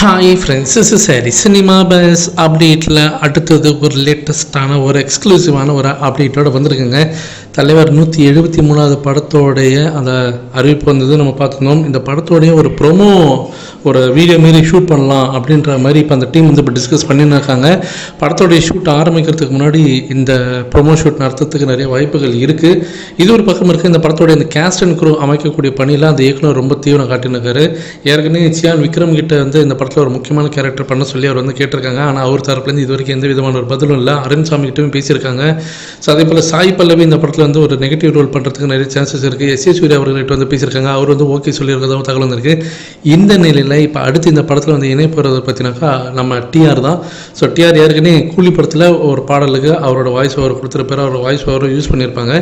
Hi friends is சரி cinema buzz அப்டேட்டில் அடுத்தது ஒரு லேட்டஸ்டான ஒரு எக்ஸ்க்ளூசிவான ஒரு அப்டேட்டோட வந்திருக்குங்க. தலைவர் நூற்றி எழுபத்தி மூணாவது படத்தோடைய அந்த அறிவிப்பு வந்தது. நம்ம பார்த்துருந்தோம். இந்த படத்தோடைய ஒரு ப்ரொமோ ஒரு வீடியோ மாரி ஷூட் பண்ணலாம் அப்படின்ற மாதிரி இப்போ அந்த டீம் வந்து இப்போ டிஸ்கஸ் பண்ணின்னு இருக்காங்க. படத்தோடைய ஷூட் ஆரம்பிக்கிறதுக்கு முன்னாடி இந்த ப்ரொமோ ஷூட் நடத்துறதுக்கு நிறைய வாய்ப்புகள் இருக்குது இது ஒரு பக்கம் இருக்குது இந்த படத்தோடைய இந்த கேஸ்ட் அண்ட் குரூ அமைக்கக்கூடிய பணியில் அந்த இயக்குனர் ரொம்ப தீவிரம் காட்டினுக்காரு ஏற்கனவே சியான் விக்ரம் கிட்ட வந்து இந்த படத்தில் ஒரு முக்கியமான கேரக்டர் பண்ண சொல்லி அவர் வந்து கேட்டிருக்காங்க. ஆனால் அவர் தரப்புலேருந்து இது வரைக்கும் எந்த விதமான ஒரு பதிலும் இல்லை. அருண்சாமி சாமி பேசியிருக்காங்க. ஸோ அதே போல் சாய் பல்லவி இந்த படத்தில் வந்து ஒரு நெகட்டிவ் ரோல் பண்ணுறதுக்கு நிறைய சான்சஸ் இருக்குது எஸ் ஏ சூர்யா அவர்கள்ட்ட வந்து பேசியிருக்காங்க. அவர் வந்து ஓகே சொல்லியிருக்கிறதாவும் தகவல் வந்திருக்கு. இந்த நிலையில் இப்போ அடுத்து இந்த படத்தில் வந்து இணைய போகிறத பற்றினாக்கா நம்ம டிஆர் தான். ஸோ டிஆர் ஏற்கனவே கூலி படத்தில் ஒரு பாடலுக்கு அவரோட வாய்ஸ் ஓவர் கொடுத்துருப்பாரு. அவரோட வாய்ஸ் ஓவர் யூஸ் பண்ணியிருப்பாங்க.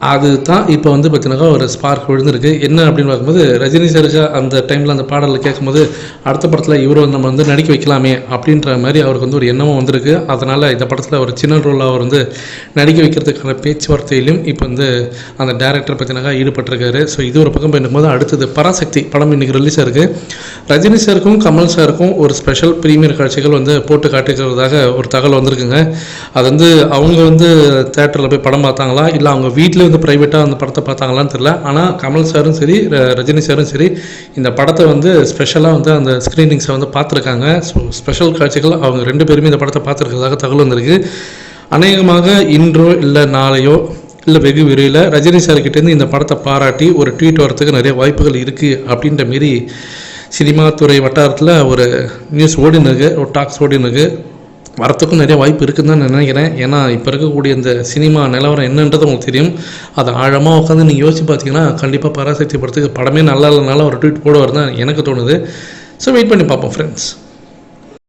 அது தான் இப்போ வந்து பார்த்தீங்கன்னா ஒரு ஸ்பார்க் விழுந்திருக்கு. என்ன அப்படின்னு பார்க்கும்போது ரஜினி சாருக்கு அந்த டைமில் அந்த பாடலில் கேட்கும்போது அடுத்த படத்தில் இவரை நம்ம வந்து நடிக்க வைக்கலாமே அப்படின்ற மாதிரி அவருக்கு வந்து ஒரு எண்ணமும் வந்திருக்கு. அதனால் இந்த படத்தில் ஒரு சின்ன ரோலாக அவர் வந்து நடிக்க வைக்கிறதுக்கான பேச்சுவார்த்தையிலும் இப்போ வந்து அந்த டேரக்டர் பார்த்தீங்கன்னா ஈடுபட்டிருக்காரு. ஸோ இது ஒரு பக்கம் போது அடுத்தது பராசக்தி படம் இன்னைக்கு ரிலீஸ் ஆயிருக்கு ரஜினி சாருக்கும் கமல் சாருக்கும் ஒரு ஸ்பெஷல் ப்ரீமியர் காட்சிகள் வந்து போட்டு காட்டுக்கிறதாக ஒரு தகவல் வந்திருக்குங்க. அது வந்து அவங்க வந்து தேட்டரில் போய் படம் பார்த்தாங்களா? இல்லை அவங்க வீட்டில் வந்து ப்ரைவேட்டாக அந்த படத்தை பார்த்தாங்களான்னு தெரில ஆனால் கமல் சாரும் சரி ரஜினி சாரும் சரி இந்த படத்தை வந்து ஸ்பெஷலாக வந்து அந்த ஸ்க்ரீனிங்ஸை வந்து பார்த்துருக்காங்க. ஸோ ஸ்பெஷல் காட்சிகள் அவங்க ரெண்டு பேருமே இந்த படத்தை பார்த்துருக்கிறதாக தகவல் வந்திருக்கு. அநேகமாக இன்றோ இல்லை நாளையோ இல்லை வெகு விரைவில் ரஜினி சார்கிட்டேருந்து இந்த படத்தை பாராட்டி ஒரு ட்வீட் வரத்துக்கு நிறைய வாய்ப்புகள் இருக்குது அப்படின்ற மாரி சினிமா துறை வட்டாரத்தில் ஒரு நியூஸ் ஓடினுக்கு ஒரு டாக்ஸ் ஓடினுக்கு வரத்துக்கும் நிறைய வாய்ப்பு இருக்குதுன்னு தான் நான் நினைக்கிறேன். ஏன்னா இப்போ இருக்கக்கூடிய இந்த சினிமா நிலவரம் என்னன்றது உங்களுக்கு தெரியும். அதை ஆழமாக உட்காந்து நீங்கள் யோசிச்சு பார்த்தீங்கன்னா கண்டிப்பாக பராசக்தி படத்துக்கு படமே நல்லா இல்லைனாலும் ஒரு ட்வீட் போடுவார் தான் எனக்கு தோணுது. ஸோ வெயிட் பண்ணி பார்ப்போம் ஃப்ரெண்ட்ஸ்